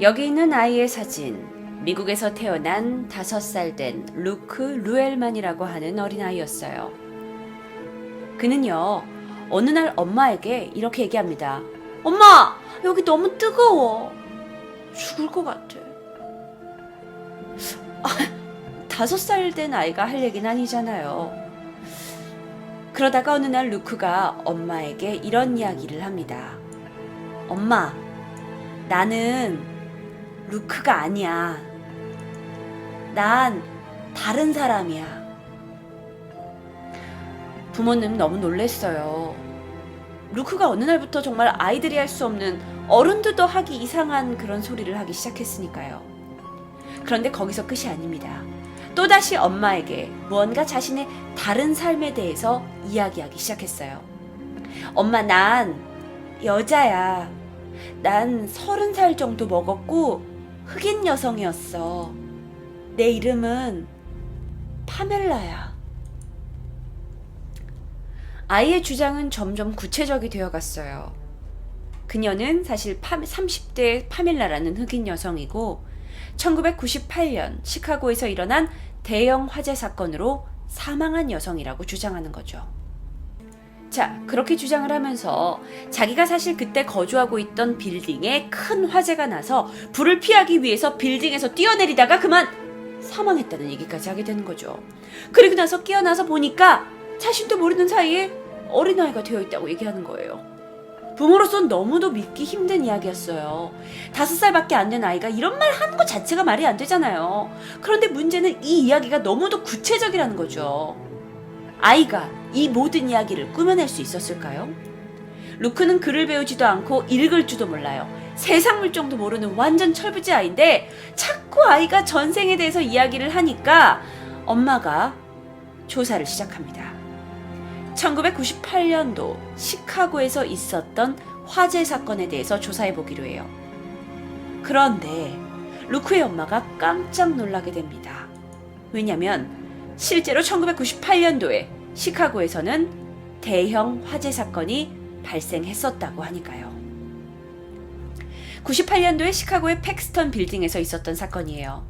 여기 있는 아이의 사진, 미국에서 태어난 다섯 살된 루크 루엘만이라고 하는 어린아이였어요. 그는요, 어느 날 엄마에게 이렇게 얘기합니다. 엄마, 여기 너무 뜨거워. 죽을 것 같아. 아, 다섯 살 된 아이가 할 얘기는 아니잖아요. 그러다가 어느 날 루크가 엄마에게 이런 이야기를 합니다. 엄마, 나는 루크가 아니야. 난 다른 사람이야. 부모님 너무 놀랬어요. 루크가 어느 날부터 정말 아이들이 할 수 없는 어른들도 하기 이상한 그런 소리를 하기 시작했으니까요. 그런데 거기서 끝이 아닙니다. 또다시 엄마에게 무언가 자신의 다른 삶에 대해서 이야기하기 시작했어요. 엄마, 난 여자야. 난 서른 살 정도 먹었고 흑인 여성이었어. 내 이름은 파멜라야. 아이의 주장은 점점 구체적이 되어 갔어요. 그녀는 사실 파, 30대 파멜라라는 흑인 여성이고 1998년 시카고에서 일어난 대형 화재 사건으로 사망한 여성이라고 주장하는 거죠. 자, 그렇게 주장을 하면서 자기가 사실 그때 거주하고 있던 빌딩에 큰 화재가 나서 불을 피하기 위해서 빌딩에서 뛰어내리다가 그만 사망했다는 얘기까지 하게 되는 거죠. 그리고 나서 깨어나서 보니까 자신도 모르는 사이에 어린아이가 되어 있다고 얘기하는 거예요. 부모로선 너무도 믿기 힘든 이야기였어요. 다섯 살밖에 안 된 아이가 이런 말 하는 것 자체가 말이 안 되잖아요. 그런데 문제는 이 이야기가 너무도 구체적이라는 거죠. 아이가 이 모든 이야기를 꾸며낼 수 있었을까요? 루크는 글을 배우지도 않고 읽을 줄도 몰라요. 세상 물정도 모르는 완전 철부지 아이인데 자꾸 아이가 전생에 대해서 이야기를 하니까 엄마가 조사를 시작합니다. 1998년도 시카고에서 있었던 화재 사건에 대해서 조사해 보기로 해요. 그런데 루크의 엄마가 깜짝 놀라게 됩니다. 왜냐면 실제로 1998년도에 시카고에서는 대형 화재 사건이 발생했었다고 하니까요. 98년도에 시카고의 팩스턴 빌딩에서 있었던 사건이에요.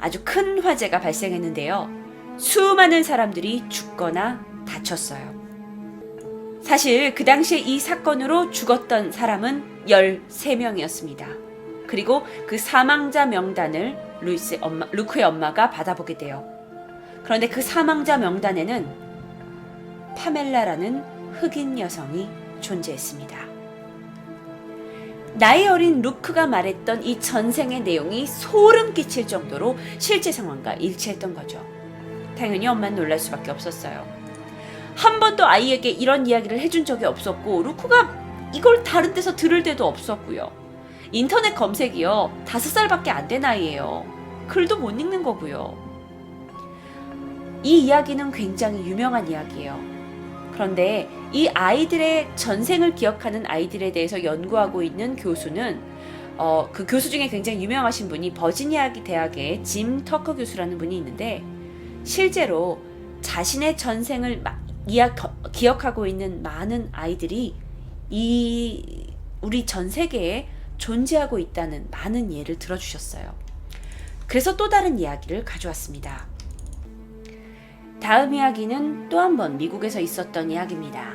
아주 큰 화재가 발생했는데요. 수많은 사람들이 죽거나 다쳤어요. 사실 그 당시에 이 사건으로 죽었던 사람은 13명이었습니다. 그리고 그 사망자 명단을 루이스 엄마, 루크의 엄마가 받아보게 돼요. 그런데 그 사망자 명단에는 파멜라라는 흑인 여성이 존재했습니다. 나이 어린 루크가 말했던 이 전생의 내용이 소름 끼칠 정도로 실제 상황과 일치했던 거죠. 당연히 엄마는 놀랄 수밖에 없었어요. 한 번도 아이에게 이런 이야기를 해준 적이 없었고 루크가 이걸 다른 데서 들을 데도 없었고요. 인터넷 검색이요. 다섯 살밖에 안 된 아이예요. 글도 못 읽는 거고요. 이 이야기는 굉장히 유명한 이야기예요. 그런데 이 아이들의 전생을 기억하는 아이들에 대해서 연구하고 있는 교수는 어, 그 교수 중에 굉장히 유명하신 분이 버지니아 대학의 짐 터커 교수라는 분이 있는데 실제로 자신의 전생을 기억하고 있는 많은 아이들이 이 우리 전 세계에 존재하고 있다는 많은 예를 들어주셨어요. 그래서 또 다른 이야기를 가져왔습니다. 다음 이야기는 또 한 번 미국에서 있었던 이야기입니다.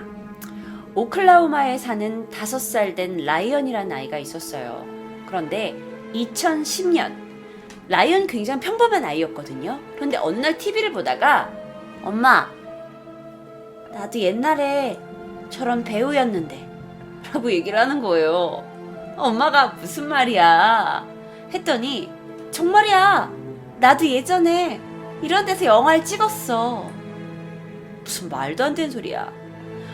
오클라호마에 사는 다섯 살된 라이언이라는 아이가 있었어요. 그런데 2010년 라이언 굉장히 평범한 아이였거든요. 그런데 어느 날 TV를 보다가 엄마 나도 옛날에 저런 배우였는데 라고 얘기를 하는 거예요. 엄마가 무슨 말이야 했더니 정말이야 나도 예전에 이런 데서 영화를 찍었어. 무슨 말도 안 되는 소리야.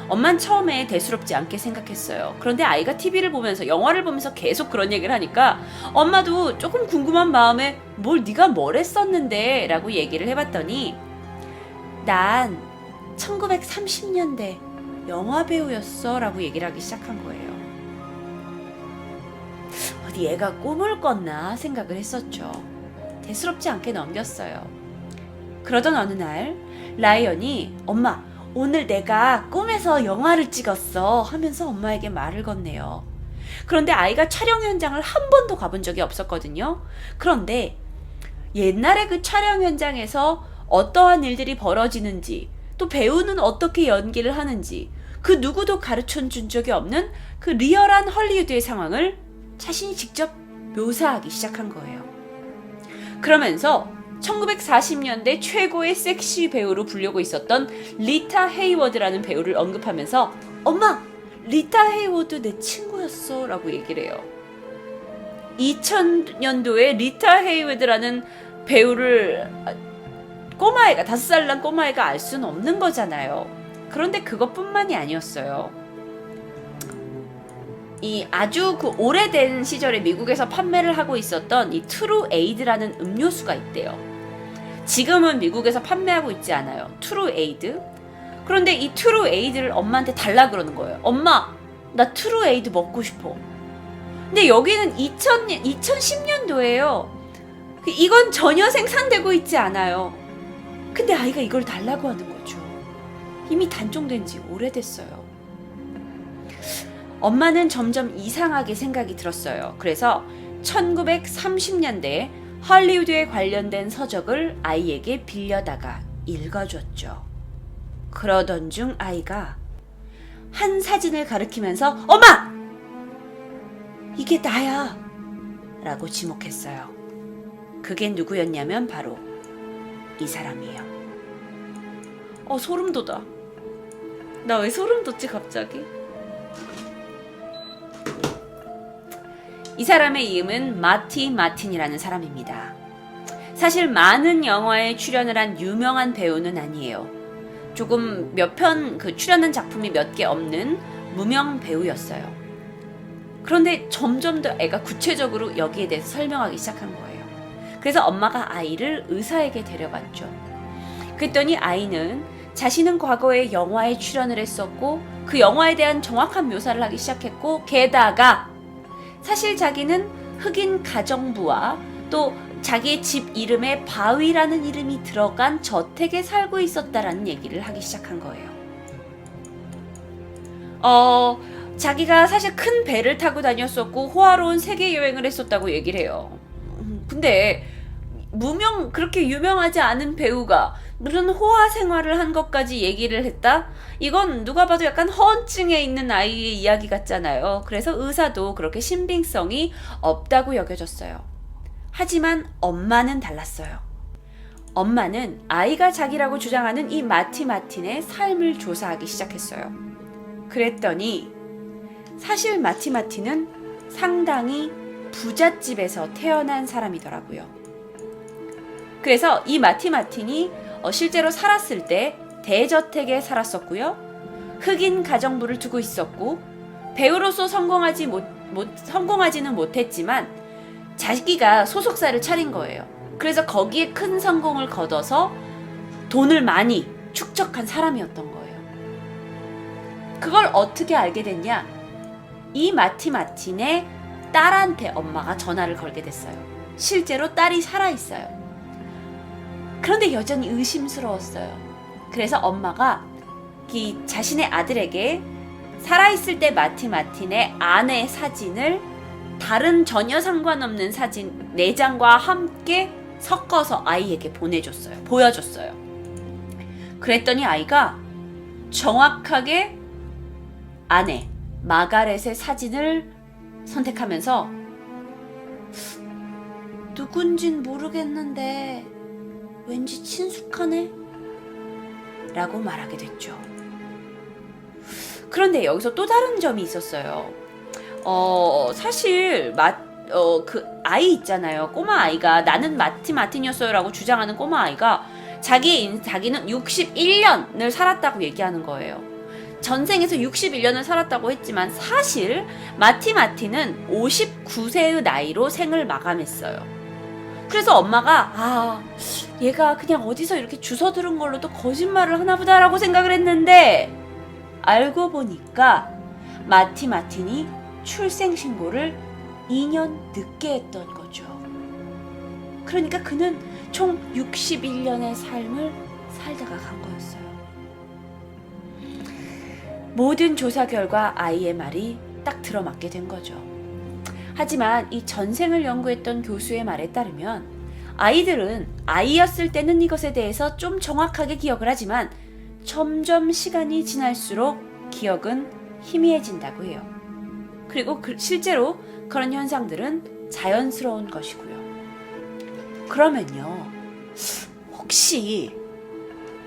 엄만 처음에 대수롭지 않게 생각했어요. 그런데 아이가 TV를 보면서 영화를 보면서 계속 그런 얘기를 하니까 엄마도 조금 궁금한 마음에 뭘 네가 뭘 했었는데 라고 얘기를 해봤더니 난 1930년대 영화 배우였어 라고 얘기를 하기 시작한 거예요. 어디 얘가 꿈을 꿨나 생각을 했었죠. 대수롭지 않게 넘겼어요. 그러던 어느 날 라이언이 엄마 오늘 내가 꿈에서 영화를 찍었어 하면서 엄마에게 말을 건네요. 그런데 아이가 촬영 현장을 한 번도 가본 적이 없었거든요. 그런데 옛날에 그 촬영 현장에서 어떠한 일들이 벌어지는지, 또 배우는 어떻게 연기를 하는지, 그 누구도 가르쳐 준 적이 없는 그 리얼한 헐리우드의 상황을 자신이 직접 묘사하기 시작한 거예요. 그러면서 1940년대 최고의 섹시 배우로 불리고 있었던 리타 헤이워드라는 배우를 언급하면서 엄마! 리타 헤이워드 내 친구였어 라고 얘기를 해요. 2000년도에 리타 헤이워드라는 배우를 꼬마애가 다섯 살 난 꼬마애가 알 수는 없는 거잖아요. 그런데 그것뿐만이 아니었어요. 이 아주 그 오래된 시절에 미국에서 판매를 하고 있었던 이 트루 에이드라는 음료수가 있대요. 지금은 미국에서 판매하고 있지 않아요. 트루 에이드. 그런데 이 트루 에이드를 엄마한테 달라 그러는 거예요. 엄마, 나 트루 에이드 먹고 싶어. 근데 여기는 2000년, 2010년도예요. 이건 전혀 생산되고 있지 않아요. 근데 아이가 이걸 달라고 하는 거죠. 이미 단종된 지 오래됐어요. 엄마는 점점 이상하게 생각이 들었어요. 그래서 1930년대 헐리우드에 관련된 서적을 아이에게 빌려다가 읽어줬죠. 그러던 중 아이가 한 사진을 가리키면서 엄마! 이게 나야! 라고 지목했어요. 그게 누구였냐면 바로 이 사람이에요. 어, 소름 돋아. 나 왜 소름 돋지, 갑자기? 이 사람의 이름은 마티 마틴이라는 사람입니다. 사실 많은 영화에 출연을 한 유명한 배우는 아니에요. 조금 몇 편 그 출연한 작품이 몇 개 없는 무명 배우였어요. 그런데 점점 더 애가 구체적으로 여기에 대해서 설명하기 시작한 거예요. 그래서 엄마가 아이를 의사에게 데려갔죠. 그랬더니 아이는 자신은 과거에 영화에 출연을 했었고 그 영화에 대한 정확한 묘사를 하기 시작했고 게다가 사실 자기는 흑인 가정부와 또 자기의 집 이름에 바위라는 이름이 들어간 저택에 살고 있었다라는 얘기를 하기 시작한 거예요. 어, 자기가 사실 큰 배를 타고 다녔었고 호화로운 세계 여행을 했었다고 얘기를 해요. 음, 근데 무명 그렇게 유명하지 않은 배우가 무슨 호화 생활을 한 것까지 얘기를 했다? 이건 누가 봐도 약간 허언증에 있는 아이의 이야기 같잖아요. 그래서 의사도 그렇게 신빙성이 없다고 여겨졌어요. 하지만 엄마는 달랐어요. 엄마는 아이가 자기라고 주장하는 이 마티 마틴의 삶을 조사하기 시작했어요. 그랬더니 사실 마티 마틴은 상당히 부잣집에서 태어난 사람이더라고요. 그래서 이 마티 마틴이 어, 실제로 살았을 때 대저택에 살았었고요. 흑인 가정부를 두고 있었고 배우로서 성공하지 못, 못 성공하지는 못했지만 자기가 소속사를 차린 거예요. 그래서 거기에 큰 성공을 거둬서 돈을 많이 축적한 사람이었던 거예요. 그걸 어떻게 알게 됐냐? 이 마티 마틴의 딸한테 엄마가 전화를 걸게 됐어요. 실제로 딸이 살아 있어요. 그런데 여전히 의심스러웠어요. 그래서 엄마가 이 자신의 아들에게 살아있을 때 마티 마틴의 아내 사진을 다른 전혀 상관없는 사진 4장과 함께 섞어서 아이에게 보내줬어요. 보여줬어요. 그랬더니 아이가 정확하게 아내 마가렛의 사진을 선택하면서 누군진 모르겠는데 왠지 친숙하네? 라고 말하게 됐죠. 그런데 여기서 또 다른 점이 있었어요. 어, 사실, 마, 어, 그 아이 있잖아요. 꼬마 아이가 나는 마티 마틴이었어요라고 주장하는 꼬마 아이가 자기 인, 자기는 61년을 살았다고 얘기하는 거예요. 전생에서 61년을 살았다고 했지만 사실 마티 마틴은 59세의 나이로 생을 마감했어요. 그래서 엄마가 아 얘가 그냥 어디서 이렇게 주워 들은 걸로 또 거짓말을 하나 보다라고 생각을 했는데 알고 보니까 마티 마틴이 출생 신고를 2년 늦게 했던 거죠. 그러니까 그는 총 61년의 삶을 살다가 간 거였어요. 모든 조사 결과 아이의 말이 딱 들어맞게 된 거죠. 하지만 이 전생을 연구했던 교수의 말에 따르면 아이들은 아이였을 때는 이것에 대해서 좀 정확하게 기억을 하지만 점점 시간이 지날수록 기억은 희미해진다고 해요. 그리고 그- 실제로 그런 현상들은 자연스러운 것이고요. 그러면요, 혹시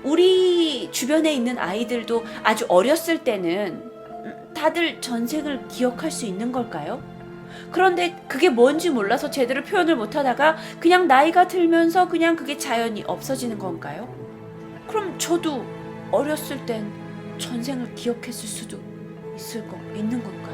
우리 주변에 있는 아이들도 아주 어렸을 때는 음, 다들 전생을 기억할 수 있는 걸까요? 그런데 그게 뭔지 몰라서 제대로 표현을 못 하다가 그냥 나이가 들면서 그냥 그게 자연히 없어지는 건가요? 그럼 저도 어렸을 땐 전생을 기억했을 수도 있을 거 있는 건가요?